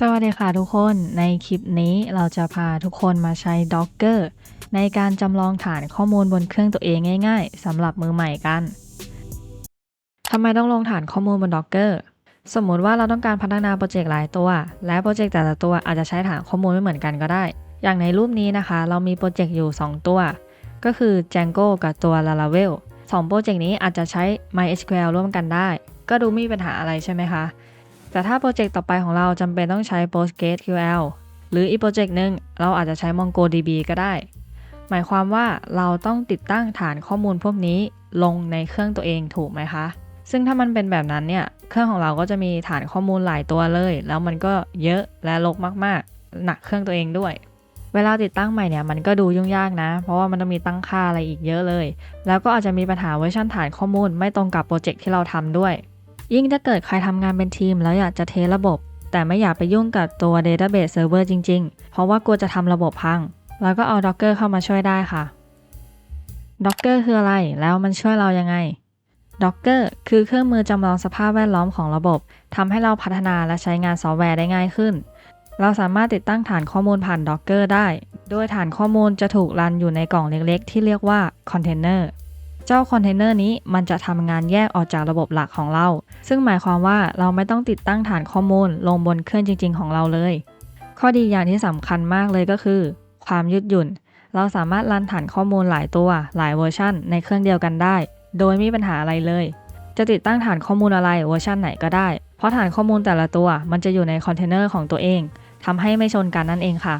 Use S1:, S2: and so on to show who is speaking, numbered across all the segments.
S1: สวัสดีค่ะทุกคน ในคลิปนี้เราจะพาทุกคนมาใช้ Docker ในการจำลองฐานข้อมูลบนเครื่องตัวเองง่ายๆสำหรับมือใหม่กัน ทำไมต้องลงฐานข้อมูลบน Docker สมมุติว่าเราต้องการพัฒนาโปรเจกต์หลายตัว และโปรเจกต์แต่ละตัวอาจจะใช้ฐานข้อมูลไม่เหมือนกันก็ได้ อย่างในรูปนี้นะคะ เรามีโปรเจกต์อยู่ 2 ตัว ก็คือ Django กับตัว Laravel สองโปรเจกต์นี้อาจจะใช้ MySQL ร่วมกันได้ ก็ดูไม่มีปัญหาอะไรใช่ไหมคะ แต่ถ้าโปรเจกต์ต่อไปของเราจำเป็นต้องใช้ PostgreSQL หรืออีกโปรเจกต์หนึ่งเราอาจจะใช้ MongoDB ก็ได้ หมายความว่าเราต้องติดตั้งฐานข้อมูลพวกนี้ลงในเครื่องตัวเองถูกไหมคะ ซึ่งถ้ามันเป็นแบบนั้นเนี่ยเครื่องของเราก็จะมีฐานข้อมูลหลายตัวเลย แล้วมันก็เยอะและรกมากๆ หนักเครื่องตัวเองด้วยเวลาติดตั้งใหม่เนี่ยมันก็ดูยุ่งยากนะ เพราะว่ามันต้องมีตั้งค่าอะไรอีกเยอะเลย แล้วก็อาจจะมีปัญหาเวอร์ชันฐานข้อมูลไม่ตรงกับโปรเจกต์ที่เราทำด้วย ยิ่งถ้าเกิดใครทำงานเป็นทีมแล้วอยากจะเทระบบ แต่ไม่อยากไปยุ่งกับตัว Database Server จริง ๆ เพราะว่ากลัวจะทำระบบพัง แล้วก็เอา Docker เข้ามาช่วยได้ค่ะ Docker คืออะไร แล้วมันช่วยเรายังไง Docker คือเครื่องมือจำลองสภาพแวดล้อมของระบบทำให้เราพัฒนาและใช้งานซอฟต์แวร์ได้ง่ายขึ้น เราสามารถติดตั้งฐานข้อมูลผ่าน Docker ได้ โดยฐานข้อมูลจะถูกรันอยู่ในกล่องเล็กๆ ที่เรียกว่าคอนเทนเนอร์ เจ้าคอนเทนเนอร์นี้มันจะทำงานแยกออกจากระบบหลักของเรา ซึ่งหมายความว่าเราไม่ต้องติดตั้งฐานข้อมูลลงบนเครื่องจริง ๆ ของเราเลย ข้อดีอย่างที่สำคัญมากเลยก็คือ ความยืดหยุ่น เราสามารถรันฐานข้อมูลหลายตัว หลายเวอร์ชันในเครื่องเดียวกันได้ โดยไม่มีปัญหาอะไรเลย จะติดตั้งฐานข้อมูลอะไรเวอร์ชันไหนก็ได้ เพราะฐานข้อมูลแต่ละตัว มันจะอยู่ในคอนเทนเนอร์ของตัวเองทำให้ไม่ชนกันนั่นเองค่ะ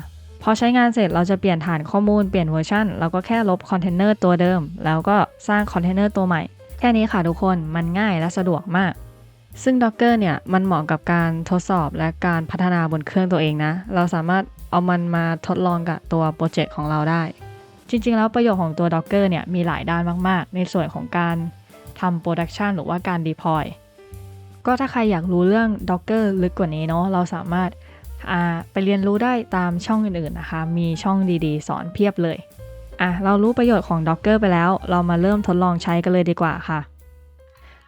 S1: พอใช้งานเสร็จเราจะเปลี่ยนฐานข้อมูลเปลี่ยนเวอร์ชันเราก็แค่ลบคอนเทนเนอร์ตัวเดิม แล้วก็สร้างคอนเทนเนอร์ตัวใหม่ แค่นี้ค่ะทุกคนมันง่ายและสะดวกมาก ซึ่ง Docker เนี่ยมันเหมาะกับการทดสอบและการพัฒนาบนเครื่องตัวเองนะ เราสามารถเอามันมาทดลองกับตัวโปรเจกต์ของเราได้ จริง ๆ แล้วประโยชน์ของตัว Docker เนี่ยมีหลายด้านมาก ๆ ในส่วนของการทำ Production หรือว่าการ Deploy ก็ถ้าใครอยากรู้เรื่อง Docker ลึกกว่านี้เนาะเราสามารถ ไปเรียนรู้ได้ตามช่องอื่นๆนะคะ มีช่องดีๆ สอนเพียบเลยอะเรารู้ประโยชน์ของ Docker ไปแล้ว เรามาเริ่มทดลองใช้กันเลยดีกว่าค่ะ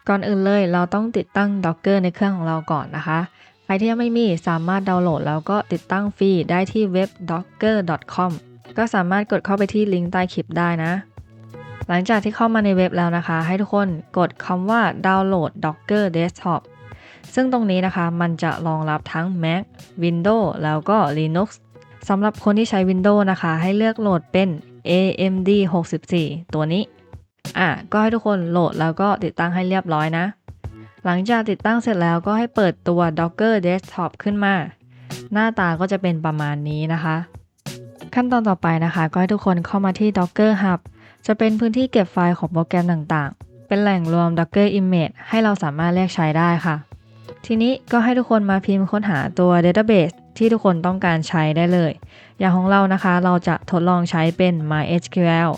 S1: ก่อนอื่นเลยเราต้องติดตั้ง Docker ในเครื่องของเราก่อนนะคะใครที่ยังไม่มีสามารถดาวน์โหลดแล้วก็ติดตั้งฟรีได้ที่เว็บ docker.com ก็สามารถกดเข้าไปที่ลิงก์ใต้คลิปได้นะ หลังจากที่เข้ามาในเว็บแล้วนะคะ ให้ทุกคนกดคำว่าดาวน์โหลด Docker Desktop ซึ่งตรงนี้นะคะมันจะรองรับทั้ง Mac Windows แล้วก็ Linux สำหรับคนที่ใช้ Windows นะคะ ให้เลือกโหลดเป็น AMD 64 ตัวนี้ อะ ก็ให้ทุกคนโหลดแล้วก็ติดตั้งให้เรียบร้อยนะ หลังจากติดตั้งเสร็จแล้วก็ให้เปิดตัว Docker Desktop ขึ้นมา หน้าตาก็จะเป็นประมาณนี้นะคะ ขั้นตอนต่อไปนะคะ ก็ให้ทุกคนเข้ามาที่ Docker Hub จะเป็นพื้นที่เก็บไฟล์ของโปรแกรมต่างๆ เป็นแหล่งรวม Docker Image ให้เราสามารถเรียกใช้ได้ค่ะ ทีนี้ก็ให้ทุกคนมาพิมพ์ค้นหาตัว Database ที่ทุกคนต้องการใช้ได้เลย อย่างของเรานะคะ เราจะทดลองใช้เป็น MySQL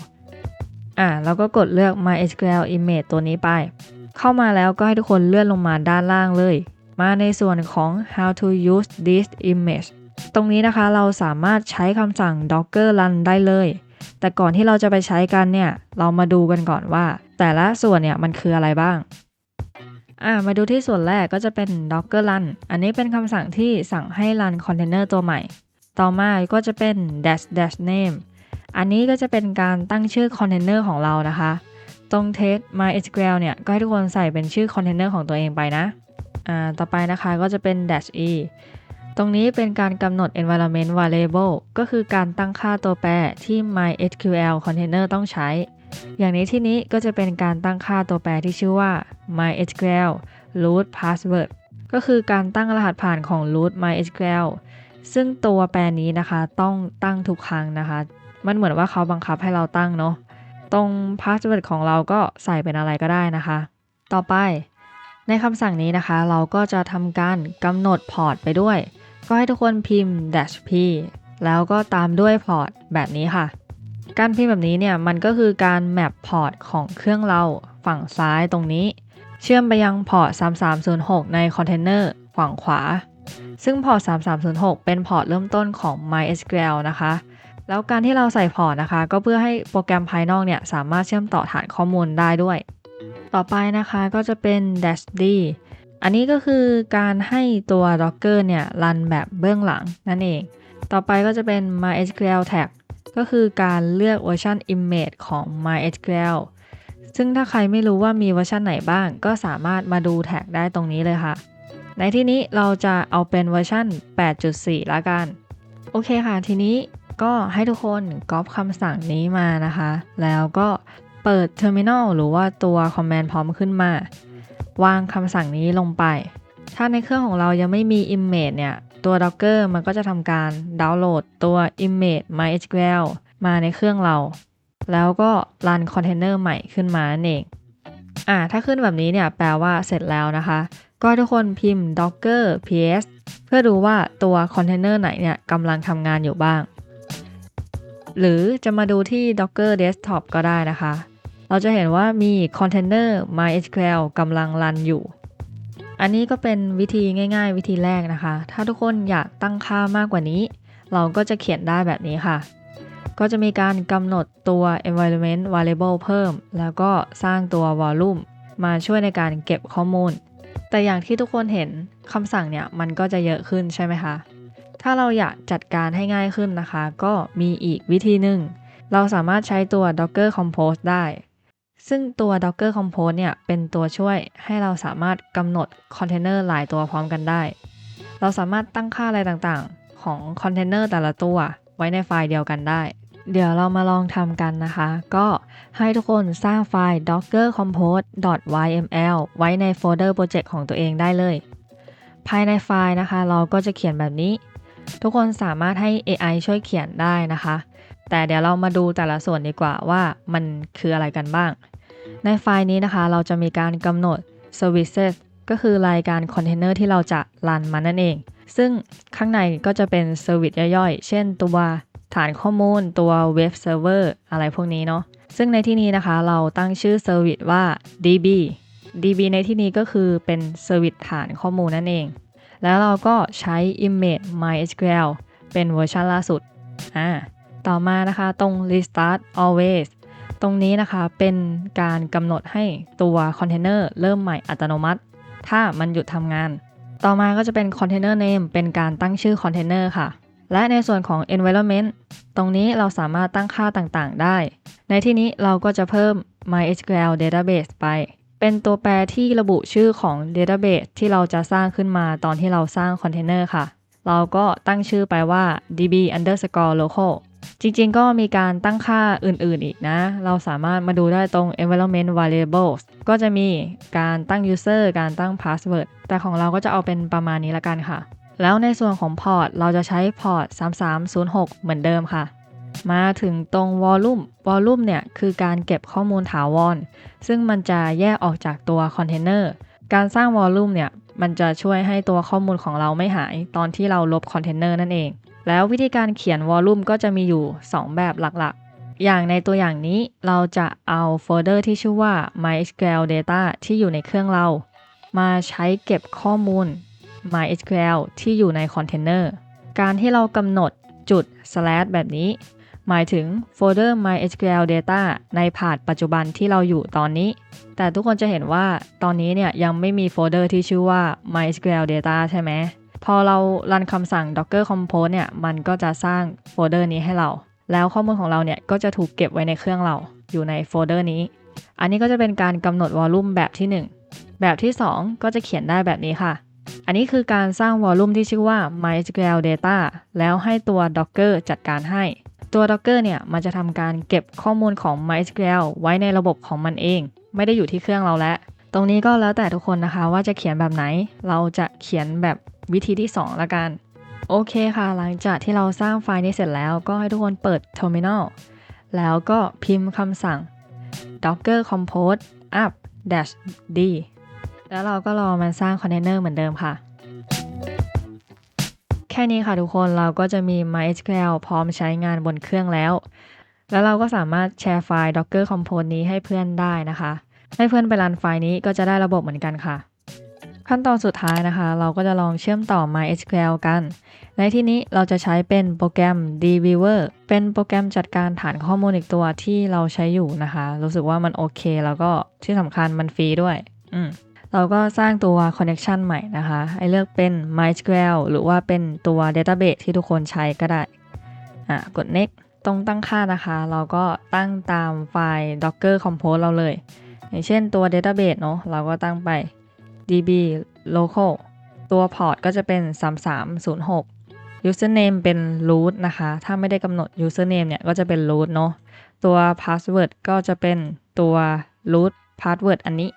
S1: อะแล้วก็กดเลือก MySQL Image ตัวนี้ไป เข้ามาแล้วก็ให้ทุกคนเลื่อนลงมาด้านล่างเลย มาในส่วนของ how to use this image ตรงนี้นะคะเราสามารถใช้คำสั่ง docker run ได้เลย แต่ก่อนที่เราจะไปใช้กันเนี่ย เรามาดูกันก่อนว่า แต่ละส่วนเนี่ยมันคืออะไรบ้าง อ่ามาดูที่ส่วนแรกก็จะเป็น docker run อันนี้เป็นคำสั่งที่สั่งให้รันคอนเทนเนอร์ตัวใหม่ ต่อมาก็จะเป็น dash dash name อันนี้ก็จะเป็นการตั้งชื่อคอนเทนเนอร์ของเรานะคะ ตรง test mysql เนี่ย ก็ให้ทุกคนใส่เป็นชื่อคอนเทนเนอร์ของตัวเองไปนะอ่าต่อไปนะคะก็จะเป็น dash e ตรงนี้เป็นการกำหนด environment variable ก็คือการตั้งค่าตัวแปรที่ mysql container ต้องใช้ อย่างนี้ที่นี้ก็จะเป็นการตั้งค่าตัวแปรที่ชื่อว่า mysql root password ก็คือการตั้งรหัสผ่านของ root mysql ซึ่งตัวแปรนี้นะคะต้องตั้งทุกครั้งนะคะ มันเหมือนว่าเขาบังคับให้เราตั้งเนาะ ตรง password ของเราก็ใส่เป็นอะไรก็ได้นะคะ ต่อไป ในคำสั่งนี้นะคะ เราก็จะทำการกำหนดพอร์ตไปด้วย ก็ให้ทุกคนพิมพ์ dash p แล้วก็ตามด้วยพอร์ตแบบนี้ค่ะ การพิมพ์แบบนี้เนี่ยมันก็คือการแมปพอร์ตของเครื่องเราฝั่งซ้ายตรงนี้ เชื่อมไปยังพอร์ต 3306 ในคอนเทนเนอร์ฝั่งขวา ซึ่งพอร์ต 3306 เป็นพอร์ตเริ่มต้นของ MySQL นะคะ แล้วการที่เราใส่พอร์ตนะคะ ก็เพื่อให้โปรแกรมภายนอกเนี่ยสามารถเชื่อมต่อฐานข้อมูลได้ด้วย ต่อไปนะคะก็จะเป็น dash d อันนี้ก็คือการให้ตัว Docker เนี่ยรันแบบเบื้องหลังนั่นเอง ต่อไปก็จะเป็น MySQL tag ก็คือการเลือกเวอร์ชัน image ของ MySQL ซึ่งถ้าใครไม่รู้ว่ามีเวอร์ชันไหนบ้าง ก็สามารถมาดูแท็กได้ตรงนี้เลยค่ะ ในที่นี้เราจะเอาเป็นเวอร์ชัน8.4 ละกัน โอเคค่ะ ทีนี้ก็ให้ทุกคนก๊อปคำสั่งนี้มานะคะ แล้วก็เปิด Terminal หรือว่าตัว Command Prompt ขึ้นมา วางคำสั่งนี้ลงไป ถ้าในเครื่องของเรายังไม่มี Image เนี่ย ตัว Docker มันก็จะทำการดาวน์โหลดตัว Image MySQL มาในเครื่องเรา แล้วก็รันคอนเทนเนอร์ใหม่ขึ้นมานั่นเองอ่าถ้าขึ้นแบบนี้เนี่ยแปลว่าเสร็จแล้วนะคะ ก็ทุกคนพิมพ์ docker ps เพื่อดูว่าตัวคอนเทนเนอร์ไหนเนี่ยกำลังทำงานอยู่บ้าง หรือจะมาดูที่ docker desktop ก็ได้นะคะ เราจะเห็นว่ามีคอนเทนเนอร์ mysql กำลังรันอยู่ อันนี้ก็เป็นวิธีง่าย ๆ วิธีแรกนะคะ ถ้าทุกคนอยากตั้งค่ามากกว่านี้ เราก็จะเขียนได้แบบนี้ค่ะ ก็จะมีการกำหนดตัว environment variable เพิ่ม แล้วก็สร้างตัว volume มาช่วยในการเก็บข้อมูล แต่อย่างที่ทุกคนเห็นคำสั่งเนี่ยมันก็จะเยอะขึ้นใช่ไหมคะ ถ้าเราอยากจัดการให้ง่ายขึ้นนะคะ ก็มีอีกวิธีหนึ่ง เราสามารถใช้ตัว docker compose ได้ ซึ่งตัว docker compose เนี่ยเป็นตัวช่วยให้เราสามารถกำหนดคอนเทนเนอร์หลายตัวพร้อมกันได้ เราสามารถตั้งค่าอะไรต่างๆ ของคอนเทนเนอร์แต่ละตัวไว้ในไฟล์เดียวกันได้ เดี๋ยวเรามาลองทำกันนะคะ ก็ให้ทุกคนสร้างไฟล์ docker compose yml ไว้ในโฟลเดอร์โปรเจกต์ของตัวเองได้เลย ภายในไฟล์นะคะ เราก็จะเขียนแบบนี้ ทุกคนสามารถให้ AI ช่วยเขียนได้นะคะ แต่เดี๋ยวเรามาดูแต่ละส่วนดีกว่าว่ามันคืออะไรกันบ้าง ในไฟล์นี้นะคะ เราจะมีการกำหนด services ก็คือรายการคอนเทนเนอร์ที่เราจะรันมันนั่นเอง ซึ่งข้างในก็จะเป็นเซอร์วิสย่อยๆ เช่นตัวฐานข้อมูลตัวเว็บเซิร์ฟเวอร์อะไรพวกนี้เนาะ ซึ่งในที่นี้นะคะเราตั้งชื่อเซอร์วิสว่า db db ในที่นี้ก็คือเป็นเซอร์วิสฐานข้อมูลนั่นเอง แล้วเราก็ใช้ image mysql เป็นเวอร์ชันล่าสุด อ่า ต่อมานะคะตรง restart always ตรงนี้นะคะเป็นการกำหนดให้ตัวคอนเทนเนอร์เริ่มใหม่อัตโนมัติ ถ้ามันหยุดทำงาน ต่อมาก็จะเป็น container name เป็นการตั้งชื่อคอนเทนเนอร์ค่ะ และในส่วนของ environment ตรงนี้เราสามารถตั้งค่าต่างๆ ได้ ในที่นี้เราก็จะเพิ่ม MySQL database ไป เป็นตัวแปรที่ระบุชื่อของ database ที่เราจะสร้างขึ้นมาตอนที่เราสร้างคอนเทนเนอร์ค่ะ เราก็ตั้งชื่อไปว่า db underscore local จริงๆ ก็มีการตั้งค่าอื่นๆอีกนะ เราสามารถมาดูได้ตรง environment variables ก็จะมีการตั้ง user การตั้ง password แต่ของเราก็จะเอาเป็นประมาณนี้ละกันค่ะ แล้วในส่วนของพอร์ตเราจะใช้พอร์ต 3306 เหมือนเดิมค่ะ มาถึงตรง volume volume เนี่ย คือการเก็บข้อมูลถาวร ซึ่งมันจะแยกออกจากตัวคอนเทนเนอร์การสร้าง volume เนี่ย มันจะช่วยให้ตัวข้อมูลของเราไม่หาย ตอนที่เราลบคอนเทนเนอร์นั่นเอง แล้ววิธีการเขียน volume ก็จะมีอยู่ 2 แบบหลักๆ อย่างในตัวอย่างนี้เราจะเอาโฟลเดอร์ที่ชื่อว่า mysql data ที่อยู่ในเครื่องเรา มาใช้เก็บข้อมูล MySQL ที่อยู่ในคอนเทนเนอร์ การที่เรากำหนดจุด slash แบบนี้ หมายถึงโฟลเดอร์ MySQL data ในพาร์ทปัจจุบันที่เราอยู่ตอนนี้ แต่ทุกคนจะเห็นว่าตอนนี้เนี่ยยังไม่มีโฟลเดอร์ที่ชื่อว่า MySQL data ใช่ไหม พอเรารันคำสั่ง docker compose เนี่ย มันก็จะสร้างโฟลเดอร์นี้ให้เรา แล้วข้อมูลของเราเนี่ย ก็จะถูกเก็บไว้ในเครื่องเรา อยู่ในโฟลเดอร์นี้ อันนี้ก็จะเป็นการกำหนดวอลลุ่มแบบที่ 1 แบบที่ 2 ก็จะเขียนได้แบบนี้ค่ะ อันนี้คือการสร้างวอลลุ่มที่ชื่อว่า MySQL data แล้วให้ตัว Docker จัดการให้ ตัว Docker เนี่ย มันจะทำการเก็บข้อมูลของ MySQL ไว้ในระบบของมันเอง ไม่ได้อยู่ที่เครื่องเราแล้วตรงนี้ก็แล้วแต่ทุกคนนะคะว่าจะเขียนแบบไหน เราจะเขียนแบบ วิธีที่ 2 ละกัน โอเคค่ะ หลังจากที่เราสร้างไฟล์นี้เสร็จแล้วก็ให้ทุกคนเปิด Terminal แล้วก็พิมพ์คำสั่ง docker compose up dash d แล้วเราก็รอมันสร้างคอนเทนเนอร์เหมือนเดิมค่ะ แค่นี้ค่ะทุกคนเราก็จะมี MySQL พร้อมใช้งานบนเครื่องแล้ว แล้วเราก็สามารถแชร์ไฟล์ docker compose นี้ให้เพื่อนได้นะคะ ให้เพื่อนไปรันไฟล์นี้ก็จะได้ระบบเหมือนกันค่ะ ขั้นตอนสุดท้ายนะคะ เราก็จะลองเชื่อมต่อ MySQL กัน ในที่นี้เราจะใช้เป็นโปรแกรม dviewer เป็นโปรแกรมจัดการฐานข้อมูลอีกตัวที่เราใช้อยู่นะคะ รู้สึกว่ามันโอเค แล้วก็ที่สำคัญมันฟรีด้วย อืมเราก็สร้างตัว connection ใหม่นะคะให้เลือกเป็น MySQL หรือว่าเป็นตัว database ที่ทุกคนใช้ก็ได้ อะ กด next ตรงตั้งค่านะคะ เราก็ตั้งตามไฟล์ docker compose เราเลย อย่างเช่นตัว database เนอะเราก็ตั้งไป db local ตัว port ก็จะเป็น 3306 username เป็น root นะคะ ถ้าไม่ได้กำหนด username เนี่ย ก็จะเป็น root เนอะตัว password ก็จะเป็นตัว root password อันนี้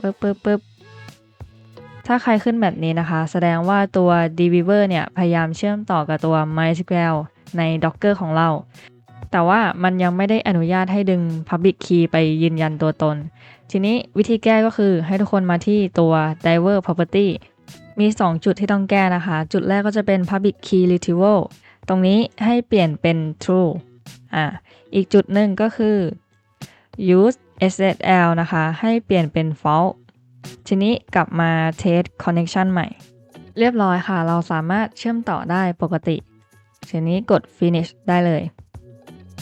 S1: ปึ๊บปึ๊บปึ๊บถ้าใครขึ้นแบบนี้นะคะ แสดงว่าตัว dbeaver เนี่ย พยายามเชื่อมต่อกับตัว MySQL ใน Docker ของเรา แต่ว่ามันยังไม่ได้อนุญาตให้ดึง Public Key ไปยืนยันตัวตน ทีนี้วิธีแก้ก็คือให้ทุกคนมาที่ตัว Diver Property มี 2 จุดที่ต้องแก้นะคะ จุดแรกก็จะเป็น Public Key Retrieval ตรงนี้ให้เปลี่ยนเป็น True อ่าอีกจุดหนึ่งก็คือ use SSL นะคะ ให้เปลี่ยนเป็น false ทีนี้กลับมา test connection ใหม่ เรียบร้อยค่ะ เราสามารถเชื่อมต่อได้ปกติ ทีนี้กด finish ได้เลย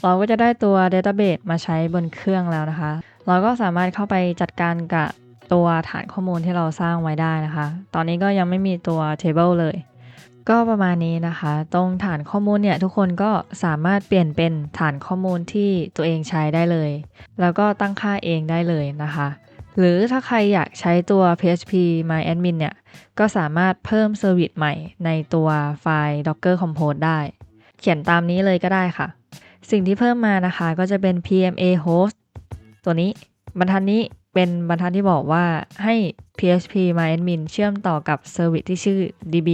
S1: เราก็จะได้ตัว database มาใช้บนเครื่องแล้วนะคะ เราก็สามารถเข้าไปจัดการกับตัวฐานข้อมูลที่เราสร้างไว้ได้นะคะ ตอนนี้ก็ยังไม่มีตัว table เลย ก็ประมาณนี้นะคะ ตรงฐานข้อมูลเนี่ยทุกคนก็สามารถเปลี่ยนเป็นฐานข้อมูลที่ตัวเองใช้ได้เลย แล้วก็ตั้งค่าเองได้เลยนะคะ หรือถ้าใครอยากใช้ตัว PHP MyAdmin เนี่ย ก็สามารถเพิ่มเซอร์วิสใหม่ในตัวไฟล์ Docker Compose ได้ เขียนตามนี้เลยก็ได้ค่ะ สิ่งที่เพิ่มมานะคะก็จะเป็น PMA host ตัวนี้บรรทัดนี้เป็นบรรทัดที่บอกว่าให้ PHP MyAdmin เชื่อมต่อกับเซอร์วิสที่ชื่อ DB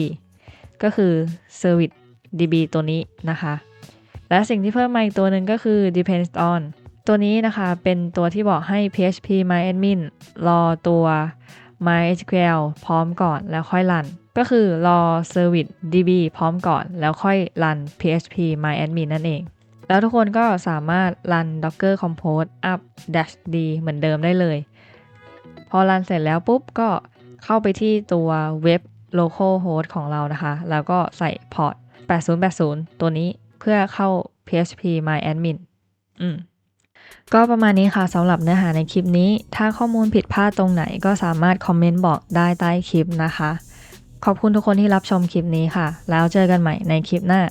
S1: ก็คือ Service DB ตัวนี้นะคะ และสิ่งที่เพิ่มมาอีกตัวหนึ่งก็คือ depends on ตัวนี้นะคะเป็นตัวที่บอกให้ PHP MyAdmin รอตัว MySQL พร้อมก่อนแล้วค่อยรัน ก็คือรอ Service DB พร้อมก่อนแล้วค่อยรัน PHP MyAdmin นั่นเอง แล้วทุกคนก็สามารถรัน Docker Compose up dash d เหมือนเดิมได้เลย พอรันเสร็จแล้วปุ๊บก็เข้าไปที่ตัวเว็บ local host ของเรานะคะ แล้วก็ใส่พอร์ต8080 ตัวนี้เพื่อเข้า PHP MyAdmin อืมก็ประมาณนี้ค่ะสำหรับเนื้อหาในคลิปนี้ ถ้าข้อมูลผิดพลาดตรงไหนก็สามารถคอมเมนต์บอกได้ใต้คลิปนะคะ ขอบคุณทุกคนที่รับชมคลิปนี้ค่ะ แล้วเจอกันใหม่ในคลิปหน้า